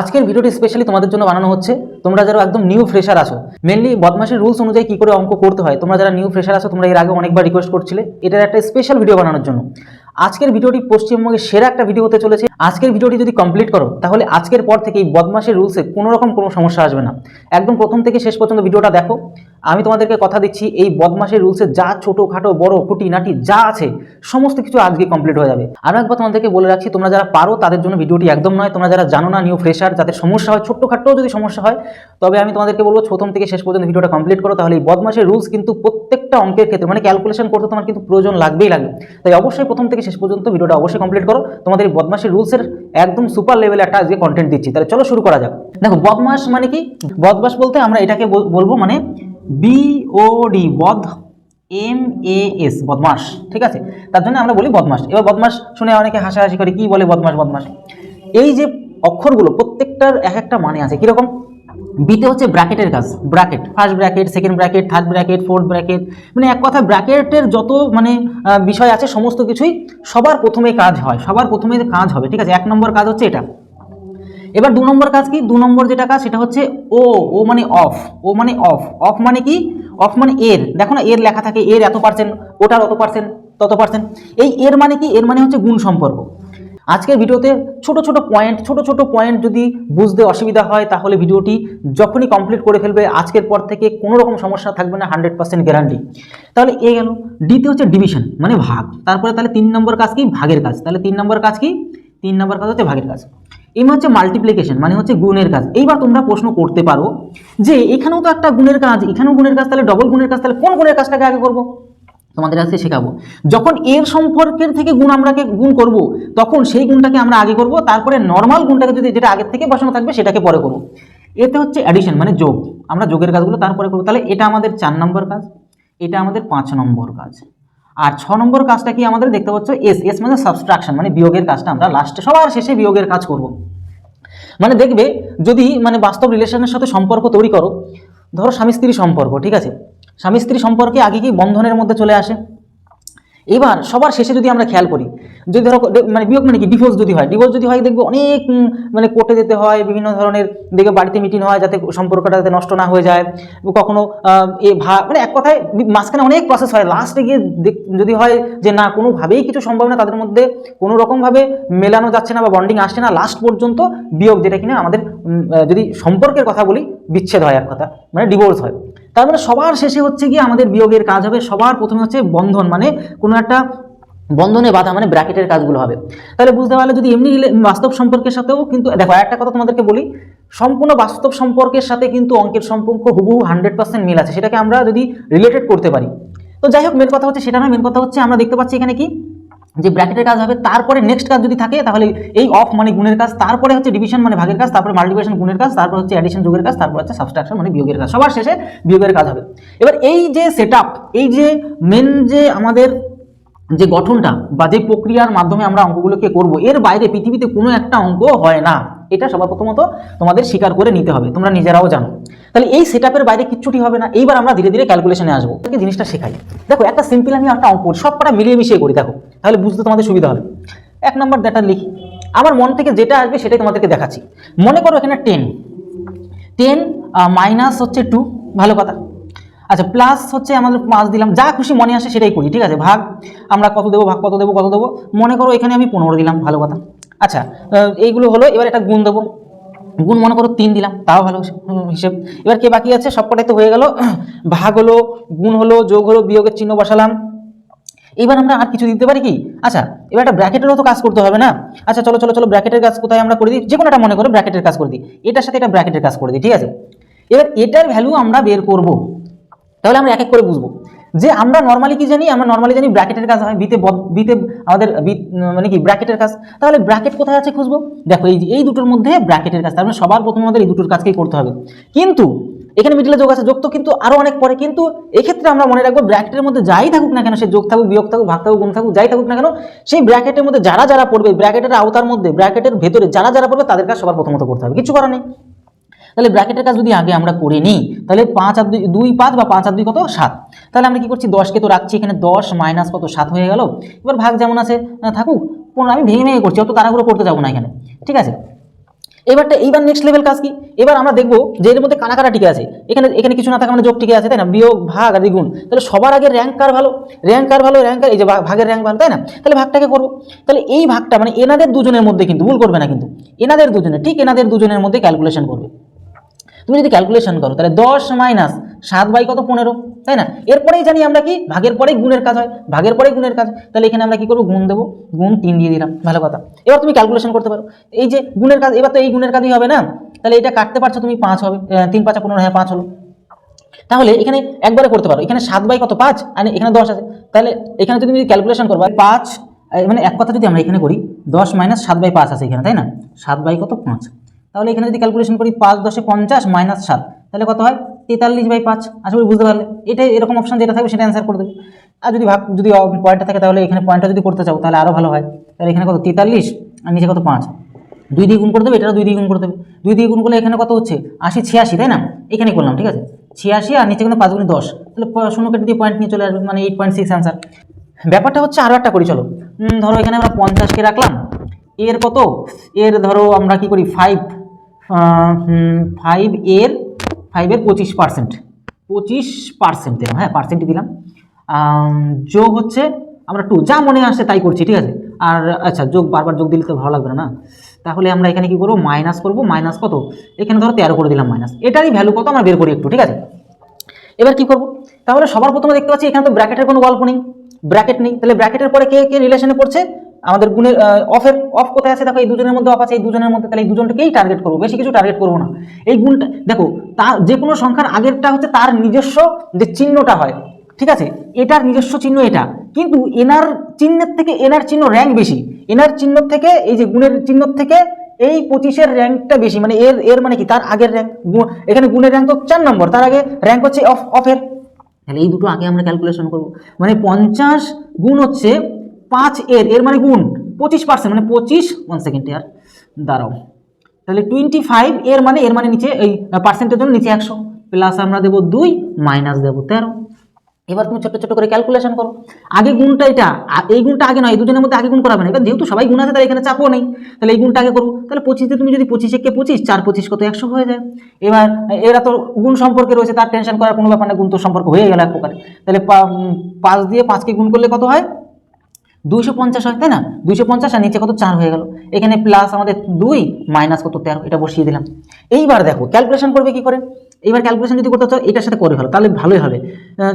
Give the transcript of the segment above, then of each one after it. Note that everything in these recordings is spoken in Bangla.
আজকের ভিডিওটি স্পেশালি তোমাদের জন্য বানানো হচ্ছে। তোমরা যারা একদম নিউ ফ্রেশার আছো মেনলি বদমাসের রুলস অনুযায়ী কী করে অঙ্ক করতে হয়, তোমরা যারা নিউ ফ্রেশার আছো, তোমরা এর আগে অনেকবার রিকোয়েস্ট করছিলে। এটার একটা স্পেশাল ভিডিও বানানোর জন্য। আজকের ভিডিওটি পশ্চিমবঙ্গের সেরা একটা ভিডিও হতে চলেছে। আজকের ভিডিওটি যদি কমপ্লিট করো, তাহলে আজকের পর থেকে এই বদমাসের রুলসে কোনোরকম কোনো সমস্যা আসবে না। একদম প্রথম থেকে শেষ পর্যন্ত ভিডিওটা দেখো। আমি তোমাদেরকে কথা দিচ্ছি, এই বদমাসের রুলসে যা ছোটোখাটো, বড়, খুঁটি, নাটি, যা আছে, সমস্ত কিছু আজকে কমপ্লিট হয়ে যাবে। আর একবার তোমাদেরকে বলে রাখছি, তোমরা যারা পারো, তাদের জন্য ভিডিওটি একদম নয়। তোমরা যারা জানো না নিউ ফ্রেশার যাদের সমস্যা হয়, ছোট্টখাটো যদি সমস্যা হয়, তবে আমি তোমাদেরকে বলব, প্রথম থেকে শেষ পর্যন্ত ভিডিওটা কমপ্লিট করো, তাহলে এই বদমাসের রুলস কিন্তু প্রত্যেকটা অঙ্কের ক্ষেত্রে মানে ক্যালকুলেশন করতে তোমার কিন্তু প্রয়োজন লাগবেই লাগবে। তাই অবশ্যই প্রথম থেকে শেষ পর্যন্ত ভিডিওটা অবশ্যই কমপ্লিট করো। তোমাদের এই বদমাসের রুলসের একদম সুপার লেভেলে একটা আজকে কন্টেন্ট দিচ্ছি। তাহলে চলো শুরু করা যাক। দেখো, বদমাস মানে কি? বদমাস বলতে আমরা এটাকে বলব মানে বিওডি বদ এম এ এস বদমাস ঠিক আছে? তার জন্য আমরা বলি বদমাস এবার বদমাস শুনে অনেকে হাসাহাসি করে, কি বলে বদমাস বদমাস এই যে অক্ষরগুলো, প্রত্যেকটার এক একটা মানে আছে। কীরকম? বিতে হচ্ছে ব্র্যাকেটের কাজ, bracket first bracket second bracket third bracket fourth bracket. মানে এক কথা, ব্র্যাকেটের যত মানে বিষয় আছে, সমস্ত কিছুই সবার প্রথমে কাজ হয়, সবার প্রথমে কাজ হবে, ঠিক আছে? এক নম্বর কাজ হচ্ছে এটা। এবার দু নম্বর কাজ কি? দু নম্বর যেটা কাজ, সেটা হচ্ছে ও ও মানে অফ ও মানে অফ অফ মানে কি? অফ মানে এর, দেখো না, এর লেখা থাকে, এর এত পার্সেন্ট ওটার অত পার্সেন্ট তত পার্সেন্ট এই এর মানে কি? এর মানে হচ্ছে গুণ সম্পর্ক। আজকের ভিডিওতে ছোট ছোট পয়েন্ট ছোট ছোট পয়েন্ট যদি বুঝতে অসুবিধা হয়, তাহলে ভিডিওটি যখনই কমপ্লিট করে ফেলবে, আজকের পর থেকে কোনো রকম সমস্যা থাকবে না হান্ড্রেড পার্সেন্ট গ্যারান্টি তাহলে এ গেল। ডিতে হচ্ছে ডিভিশন মানে ভাগ। তারপরে তাহলে তিন নম্বর কাজ কি? ভাগের কাজ। তাহলে তিন নম্বর কাজ কি? তিন নম্বর কাজ হচ্ছে ভাগের কাজ। এম হচ্ছে মাল্টিপ্লিকেশন মানে হচ্ছে গুণের কাজ। এইবার তোমরা প্রশ্ন করতে পারো যে এখানেও তো একটা গুণের কাজ এখানেও গুণের কাজ, তাহলে ডবল গুণের কাজ, তাহলে কোন গুণের কাজটাকে আগে করব? তোমাদের কাছে শেখাবো। যখন এর সম্পর্কের থেকে গুণ আমরাকে গুণ করব, তখন সেই গুণটাকে আমরা আগে করব, তারপরে নর্মাল গুণটাকে যদি যেটা আগের থেকে বসানো থাকবে, সেটাকে পরে করব। এতে হচ্ছে অ্যাডিশন মানে যোগ। আমরা যোগের কাজগুলো তারপরে করব। তাহলে এটা আমাদের চার নম্বর কাজ, এটা আমাদের পাঁচ নম্বর কাজ। আর ছ নম্বর কাজটা কি আমাদের দেখতে পাচ্ছ? এস এস মানে সাবস্ট্রাকশন মানে বিয়োগের কাজটা। আমরা লাস্টে সবার শেষে বিয়োগের কাজ করব। মানে দেখবে, যদি মানে বাস্তব রিলেশনের সাথে সম্পর্ক তৈরি করো, ধরো স্বামী স্ত্রী সম্পর্ক, ঠিক আছে? স্বামী স্ত্রী সম্পর্কে আগে কি বন্ধনের মধ্যে চলে আসে? এবার সবার শেষে যদি আমরা খেয়াল করি, যদি ধরো মানে বিয়োগ মানে কি? ডিভোর্স যদি হয় ডিভোর্স যদি হয়, দেখবে অনেক মানে কোর্টে যেতে হয়, বিভিন্ন ধরনের, দেখবে বাড়িতে মিটিং হয় যাতে সম্পর্কটা যাতে নষ্ট না হয়ে যায়, কখনো এ ভা মানে এক কথায় মাঝখানে অনেক প্রসেস হয়। লাস্টে গিয়ে যদি হয় যে না, কোনোভাবেই কিছু সম্ভব না, তাদের মধ্যে কোনো রকমভাবে মেলানো যাচ্ছে না বা বন্ডিং আসছে না লাস্ট পর্যন্ত বিয়োগ যেটা কিনা আমাদের যদি সম্পর্কের কথা বলি, বিচ্ছেদ হয় এক কথা মানে ডিভোর্স হয়। তার মানে সবার শেষে হচ্ছে গিয়ে আমাদের বিয়োগের কাজ হবে, সবার প্রথমে হচ্ছে বন্ধন মানে কোনো একটা বন্ধনে বাধা মানে ব্র্যাকেটের কাজগুলো হবে। তাহলে বুঝতে পারলে যদি এমনি বাস্তব সম্পর্কের সাথেও কিন্তু, দেখো একটা কথা তোমাদেরকে বলি, সম্পূর্ণ বাস্তব সম্পর্কের সাথে কিন্তু অঙ্কের সম্পর্ক হুবহু হান্ড্রেড পার্সেন্ট মিল আছে। সেটাকে আমরা যদি রিলেটেড করতে পারি। তো যাই হোক মেন কথা হচ্ছে সেটা না মেন কথা হচ্ছে আমরা দেখতে পাচ্ছি এখানে কি? যে ব্র্যাকেটের কাজ হবে, তারপরে নেক্সট কাজ যদি থাকে, তাহলে এই অফ মানে গুণের কাজ, তারপরে হচ্ছে ডিভিশন মানে ভাগের কাজ, তারপরে মাল্টিপ্লিকেশন গুণের কাজ, তারপর হচ্ছে অ্যাডিশন যোগের কাজ, তারপর হচ্ছে সাবস্ট্রাকশন মানে বিয়োগের কাজ। সবার শেষে বিয়োগের কাজ হবে। এবার এই যে সেট এই যে মেন যে আমাদের যে গঠনটা বা যে প্রক্রিয়ার মাধ্যমে আমরা অঙ্কগুলোকে করব, এর বাইরে পৃথিবীতে কোনো একটা অঙ্ক হয় না। এটা সবার প্রথমত তোমাদের স্বীকার করে নিতে হবে তোমরা নিজেরাও জানো। তাহলে এই সেট বাইরে কিচ্ছুটি হবে না এইবার আমরা ধীরে ধীরে ক্যালকুলেশনে আসব। তাকে জিনিসটা শেখাই। দেখো একটা সিম্পল আমি একটা অঙ্ক করি, সব কটা মিলিয়ে মিশিয়ে করি দেখো। তাহলে বুঝতে তোমাদের সুবিধা হবে। এক নম্বর ডেটা লিখি। আমার মন থেকে যেটা আসবে সেটাই তোমাদেরকে দেখাচ্ছি। মনে করো এখানে টেন টেন মাইনাস হচ্ছে টু ভালো কথা। আচ্ছা প্লাস হচ্ছে আমাদের পাঁচ দিলাম যা খুশি মনে আসে সেটাই করি ঠিক আছে? ভাগ আমরা কত দেবো ভাগ কত দেবো কত দেবো। মনে করো এখানে আমি পনেরো দিলাম ভালো কথা। আচ্ছা এইগুলো হলো, এবার একটা গুণ দেবো। গুণ মনে করো তিন দিলাম, তাও ভালো হিসেব এবার কে বাকি আছে? সবকটাই তো হয়ে গেল। ভাগ হলো, গুণ হলো, যোগ হলো, বিয়োগের চিহ্ন বসালাম। এবার আমরা আর কিছু দিতে পারি কি? আচ্ছা এবার একটা ব্র্যাকেটেরও তো কাজ করতে হবে না? আচ্ছা চলো চলো চলো, ব্র্যাকেটের কাজ কোথায় আমরা করে দিই? যে কোনো একটা মনে করো, ব্র্যাকেটের কাজ করে দিই। এটার সাথে এটা ব্র্যাকেটের কাজ করে দিই, ঠিক আছে? এবার এটার ভ্যালু আমরা বের করব। তাহলে আমরা এক এক করে বুঝব। যে আমরা নর্মালি কি জানি, আমরা নর্মালি জানি ব্র্যাকেটের কাজ হয় বিতে বিতে আমাদের মানে কি ব্র্যাকেটের কাজ। তাহলে ব্র্যাকেট কোথায় আছে খুঁজবো? দেখো, এই এই দুটোর মধ্যে ব্র্যাকেটের কাজ, তার মানে সবার প্রথমে আমাদের এই দুটোর কাজকেই করতে হবে। কিন্তু, এখানে মিডিলে যোগ আছে, যোগ তো কিন্তু আরও অনেক পরে, কিন্তু এক্ষেত্রে আমরা মনে রাখব ব্র্যাকেটের মধ্যে যাই থাকুক না কেন, সে যোগ থাকুক, বিয়োগ থাকুক, ভাগ থাকুক, গুণ থাকুক, যাই থাকুক না কেন, সেই ব্র্যাকেটের মধ্যে যারা যারা পড়বে ব্র্যাকেটের আওতার মধ্যে ব্র্যাকেটের ভেতরে যারা যারা পড়বে, তাদের কাজ সবার প্রথমত করতে হবে। কিছু করার নেই। তাহলে ব্র্যাকেটের কাজ যদি আগে আমরা করে নিই, তাহলে পাঁচ আর দুই দুই পাঁচ বা পাঁচ আর দুই কত? সাত। তাহলে আমরা কি করছি? দশকে তো রাখছি, এখানে দশ মাইনাস কত? সাত হয়ে গেল। এবার ভাগ যেমন আছে থাকুক, পনেরো, আমি ভেঙে ভেঙে করছি, অত তাড়াহুড়ো করতে যাব না এখানে। ঠিক আছে? এবারটা, এইবার নেক্সট লেভেল কাজ কি? এবার আমরা দেখব যে এর মধ্যে কারা টিকে আছে। এখানে এখানে কিছু না থাকে মানে যোগ টিকে আছে, তাই না? বিয়োগ, ভাগ আর দ্বিগুণ। তাহলে সবার আগে র্যাঙ্ক কার ভালো? র্যাঙ্ক কার ভালো? র্যাঙ্ক এই যে ভাগের র্যাঙ্ক ভালো তাই না? তাহলে ভাগটাকে করব। তাহলে এই ভাগটা মানে এনাদের দুজনের মধ্যে কিন্তু ভুল করবে না কিন্তু। এনাদের দুজনে ঠিক এনাদের দুজনের মধ্যে ক্যালকুলেশন করবে। তুমি যদি ক্যালকুলেশন করো, তাহলে দশ মাইনাস সাত বাই কত? পনেরো, তাই না? এরপরেই জানি আমরা কি? ভাগের পরেই গুণের কাজ হয়। ভাগের পরেই গুণের কাজ। তাহলে এখানে আমরা কি করব? গুণ দেবো। গুণ তিন দিয়ে দিলাম। ভালো কথা। এবার তুমি ক্যালকুলেশন করতে পারো। এই যে গুণের কাজ, এবার তো এই গুণের কাজই হবে না? তাহলে এটা কাটতে পারছ তুমি, পাঁচ হবে তিন পাঁচা পনেরো হ্যাঁ পাঁচ হলো। তাহলে এখানে একবারে করতে পারো। এখানে সাত বাই কত? পাঁচ। আর এখানে দশ আছে। তাহলে এখানে তুমি যদি ক্যালকুলেশন করব পাঁচ মানে এক কথা যদি আমরা এখানে করি, দশ মাইনাস সাত বাই পাঁচ আছে এখানে, তাই না? সাত বাই কত? পাঁচ। তাহলে এখানে যদি ক্যালকুলেশন করি পাঁচ দশে পঞ্চাশ মাইনাস সাত, তাহলে কত হয়? তেতাল্লিশ বাই পাঁচ। আশা করি বুঝতে পারলে। এটাই এরকম অপশন যেটা থাকবে সেটা অ্যান্সার করে দেবে। আর যদি ভাগ যদি পয়েন্টটা থাকে তাহলে এখানে পয়েন্টটা যদি করতে চাও, তাহলে আরও ভালো হয়। তাহলে এখানে কত? তেতাল্লিশ আর নিচে কত? পাঁচ। দুই দিয়ে গুণ করে দেবে, এটা দুই দিয়ে গুণ করে দেবে। দুই দিয়ে গুণ করলে এখানে কত হচ্ছে? আশি ছিয়াশি, তাই না? এখানে করলাম, ঠিক আছে? ছিয়াশি আর নিচে কিন্তু পাঁচ গুণে দশ। তাহলে শূন্য কেটে দিয়ে পয়েন্ট নিয়ে চলে আসবে মানে এইট পয়েন্ট সিক্স অ্যান্সার ব্যাপারটা হচ্ছে আরও একটা করি, চলো। ধরো এখানে আমরা পঞ্চাশকে রাখলাম। এর কত? এর ধরো আমরা কি করি? ফাইভ ফাইভ এর ফাইভের পঁচিশ পার্সেন্ট পঁচিশ পার্সেন্ট দিলাম হ্যাঁ পার্সেন্টই দিলাম। যোগ হচ্ছে আমরা টু যা মনে আসছে তাই করছি, ঠিক আছে? আর আচ্ছা যোগ বারবার যোগ দিলে তো ভালো লাগবে না তাহলে আমরা এখানে কি করব? মাইনাস করব। মাইনাস কত? এখানে ধরো তেরো করে দিলাম মাইনাস এটারই ভ্যালু কত? আমরা বের করি একটু, ঠিক আছে? এবার কি করব? তাহলে সবার প্রথমে দেখতে পাচ্ছি এখানে তো ব্র্যাকেটের কোনো গল্প নেই। ব্র্যাকেট নেই। তাহলে ব্র্যাকেটের পরে কে কে রিলেশনে পড়ছে? আমাদের গুণের অফের অফ কোথায় আছে? দেখো, এই দুজনের মধ্যে অফ আছে, এই দুজনের মধ্যে তাহলে এই দুজনটাকেই টার্গেট করব। বেশি কিছু টার্গেট করব না। এই গুণটা, দেখো, তা, যে কোনো সংখ্যার আগেরটা হচ্ছে তার নিজস্ব যে চিহ্নটা হয়। ঠিক আছে? এটার নিজস্ব চিহ্ন এটা। কিন্তু এনার চিহ্নের থেকে, এনার চিহ্ন র্যাঙ্ক বেশি। এনার চিহ্ন থেকে, এই যে গুণের চিহ্ন থেকে, এই পঁচিশের র্যাঙ্কটা বেশি। মানে এর এর মানে কি? তার আগের র্যাঙ্ক এখানে গুণের র্যাঙ্ক তো চার নম্বর। তার আগে র্যাঙ্ক হচ্ছে অফ অফের তাহলে এই দুটো আগে আমরা ক্যালকুলেশন করব। মানে পঞ্চাশ গুণ হচ্ছে পাঁচ এর এর মানে গুণ, পঁচিশ পার্সেন্ট মানে পঁচিশ ওয়ান সেকেন্ড ইয়ার দাঁড়াও। তাহলে টোয়েন্টি ফাইভ এর মানে এর মানে নিচে এই পার্সেন্টের জন্য নিচে একশো প্লাস আমরা দেবো দুই মাইনাস দেবো তেরো। এবার তুমি ছোট ছোট করে ক্যালকুলেশন করো। আগে গুণটা এটা এই গুণটা আগে নয় দুজনের মধ্যে আগে গুণ করাবে না। এবার যেহেতু সবাই গুণ আছে, তাহলে এখানে চাপও নেই। তাহলে এই গুণটা আগে করো। তাহলে পঁচিশে তুমি যদি পঁচিশে কে পঁচিশ, চার পঁচিশ কত একশো হয়ে যায়। এবার, এরা তো গুণ সম্পর্কে রয়েছে, তার টেনশন করার কোনো ব্যাপার না, গুণ তো সম্পর্ক হয়ে গেল এক প্রকারে। তাহলে পাঁচ দিয়ে পাঁচকে গুণ করলে কত হয়? দুইশো পঞ্চাশ হয়, তাই না? দুইশো পঞ্চাশ আর নিচে কত? চার হয়ে গেল। এখানে প্লাস আমাদের দুই মাইনাস কত? তেরো। এটা বসিয়ে দিলাম। এইবার দেখো ক্যালকুলেশন করবে কি করে? এইবার ক্যালকুলেশন যদি করতে চাও, এটার সাথে করে ভালো তাহলে ভালোই হবে।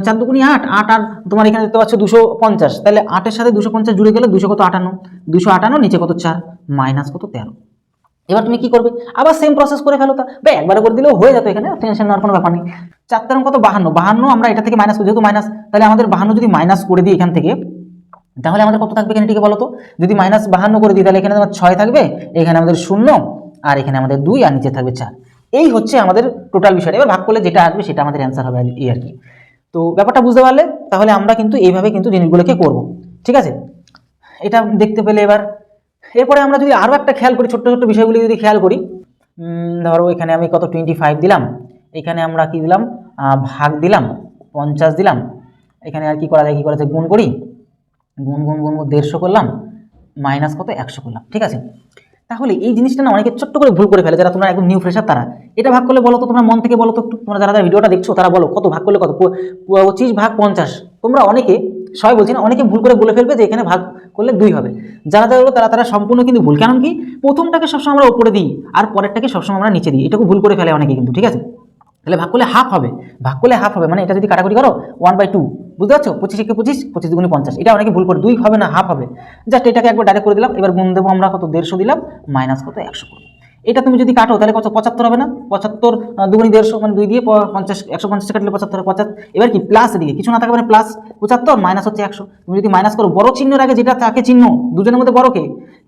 চার দুগুনি আট আট আর তোমার এখানে দেখতে পাচ্ছ দুশো পঞ্চাশ। তাহলে আটের সাথে দুশো পঞ্চাশ জুড়ে গেলে দুশো কত? আটান্ন। দুশো আটান্ন, নিচে কত? চার। মাইনাস কত? তেরো। এবার তুমি কি করবে? আবার সেম প্রসেস করে ফেলো তা। বা, একবার করে দিলেও হয়ে যেত এখানে টেনশন নেওয়ার কোনো ব্যাপার নেই। চার তেরো কত? বাহান্ন। বাহান্ন আমরা এটা থেকে মাইনাস যেহেতু মাইনাস তাহলে আমাদের বাহান্ন যদি মাইনাস করে দিই এখান থেকে তাহলে আমাদের কত থাকবে এখানে বলো তো? যদি মাইনাস বাহান্ন করে দিই, তাহলে এখানে আমার ছয় থাকবে, এখানে আমাদের শূন্য, আর এখানে আমাদের দুই, আর নিচে থাকবে চার। এই হচ্ছে আমাদের টোটাল বিষয়টা এবার ভাগ করলে যেটা আসবে, সেটা আমাদের অ্যান্সার হবে এই আর কি। তো ব্যাপারটা বুঝতে পারলে, তাহলে আমরা কিন্তু এইভাবে কিন্তু জিনিসগুলোকে করব। ঠিক আছে? এটা দেখতে পেলে এবার। এরপরে আমরা যদি আরও একটা খেয়াল করি, ছোট্ট ছোট্ট বিষয়গুলি যদি খেয়াল করি ধরো এখানে আমি কত টোয়েন্টি ফাইভ দিলাম। এখানে আমরা কি দিলাম? ভাগ দিলাম, পঞ্চাশ দিলাম। এখানে আর কি করা যায়, কী করা যায়, গুণ করি। গুণ গুণ গুণ দেড়শো করলাম, মাইনাস কত? একশো করলাম, ঠিক আছে? তাহলে এই জিনিসটা না অনেকে ছোট্ট করে ভুল করে ফেলে, যারা তোমরা একদম নিউ ফ্রেশার তারা। এটা ভাগ করলে বলো তো, তোমরা মন থেকে বলো তো তোমরা যারা যারা ভিডিওটা দেখছ, তারা বলো কত ভাগ করলে কত? পঁচিশ ভাগ পঞ্চাশ। তোমরা অনেকে, সবাই বলছি না, অনেকে ভুল করে বলে ফেলবে যে এখানে ভাগ করলে দুই হবে। যারা যারা তারা তারা সম্পূর্ণ কিন্তু ভুল। কারণ কি প্রথমটাকে সবসময় আমরা উপরে দিই, আর পরেরটাকে সবসময় আমরা নিচে দিই। এটাকে ভুল করে ফেলে অনেকে কিন্তু, ঠিক আছে? তাহলে ভাগ করলে হাফ হবে। ভাগ করলে হাফ হবে মানে এটা যদি কাটাকুটি করো ওয়ান বাই টু বুঝতে পারছ? পঁচিশ একে পঁচিশ পঁচিশ দুগুণে পঞ্চাশ। এটা অনেকে ভুল করে, দুই হবে না হাফ হবে। জাস্ট এটাকে একবার ডাইরেক্ট করে দিলাম, এবার গুণ দেবো আমরা কত? দেড়শো দিলাম মাইনাস কত? একশো করব। এটা তুমি যদি কাটো, তাহলে কত? পঁচাত্তর হবে না? পঁচাত্তর দুগুণি দেড়শো মানে দুই দিয়ে পঞ্চাশ, একশো পঞ্চাশ কাটলে পঁচাত্তর পঁচাত্তর। এবার কি? প্লাস দিকে কিছু না থাকে মানে প্লাস পঁচাত্তর মাইনাস হচ্ছে একশো। তুমি যদি মাইনাস করো, বড় চিহ্নের আগে যেটা থাকে চিহ্ন, দুজনের মধ্যে বড় কে?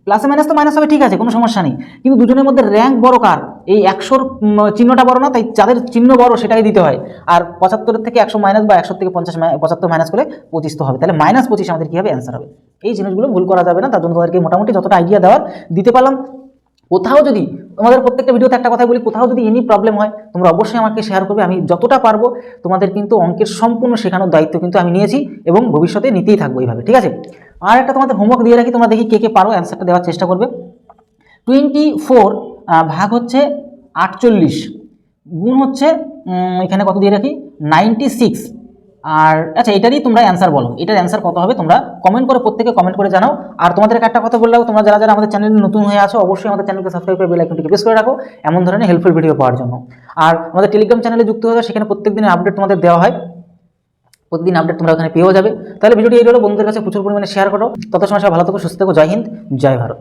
প্লাসে মাইনাস তো মাইনাস হবে, ঠিক আছে, কোনো সমস্যা নেই। কিন্তু দুজনের মধ্যে র্যাঙ্ক বড় কার? এই একশোর চিহ্নটা বড় না, তাই যাদের চিহ্ন বড় সেটাই দিতে হয়। আর পঁচাত্তরের থেকে একশো মাইনাস বা একশো থেকে পঞ্চাশ পঁচাত্তর মাইনাস করে পঁচিশ তো হবে। তাহলে মাইনাস পঁচিশ আমাদের কী হবে? অ্যান্সার হবে। এই জিনিসগুলো ভুল করা যাবে না, তার জন্য তাদেরকে মোটামুটি যতটা আইডিয়া দেওয়ার দিতে পারলাম। কোথাও যদি, তোমাদের প্রত্যেকটা ভিডিওতে একটা কথা বলি, কোথাও যদি এনি প্রবলেম হয়, তোমরা অবশ্যই আমাকে শেয়ার করবে, আমি যতটা পারব, তোমাদের কিন্তু অঙ্কের সম্পূর্ণ শেখানোর দায়িত্ব কিন্তু আমি নিয়েছি এবং ভবিষ্যতে নিতেই থাকব এইভাবে, ঠিক আছে? আর একটা তোমাদের হোমওয়ার্ক দিয়ে রাখি, তোমরা দেখি কে কে পারো অ্যান্সারটা দেওয়ার চেষ্টা করবে। টোয়েন্টি ফোর ভাগ হচ্ছে আটচল্লিশ, গুণ হচ্ছে এখানে কত দিয়ে রাখি? নাইনটি সিক্স আর আচ্ছা এটারই তোমরা অ্যান্সার বলো। এটার অ্যান্সার কত হবে তোমরা কমেন্ট করে, প্রত্যেকে কমেন্ট করে জানাও। আর তোমাদের একটা কথা বললাম তোমরা যারা যারা আমাদের চ্যানেলে নতুন হয়ে আছো, অবশ্যই আমাদের চ্যানেলকে সাবস্ক্রাইব করে বেল আইকনটিকে প্রেস করে রাখো। এমন ধরনের হেল্পফুল ভিডিও পাওয়ার জন্য। আর আমাদের টেলিগ্রাম চ্যানেলে যুক্ত হয়ে সেখানে প্রত্যেক দিনের আপডেট তোমাদের দেওয়া হয়। প্রতিদিন আপডেট তোমরা ওখানে পেয়েও যাবে। তাহলে ভিডিওটি এই হলো বন্ধুদের কাছে প্রচুর পরিমাণে শেয়ার করো। তত সময় সব ভালো থাকো, সুস্থ থাকো। জয় হিন্দ, জয় ভারত।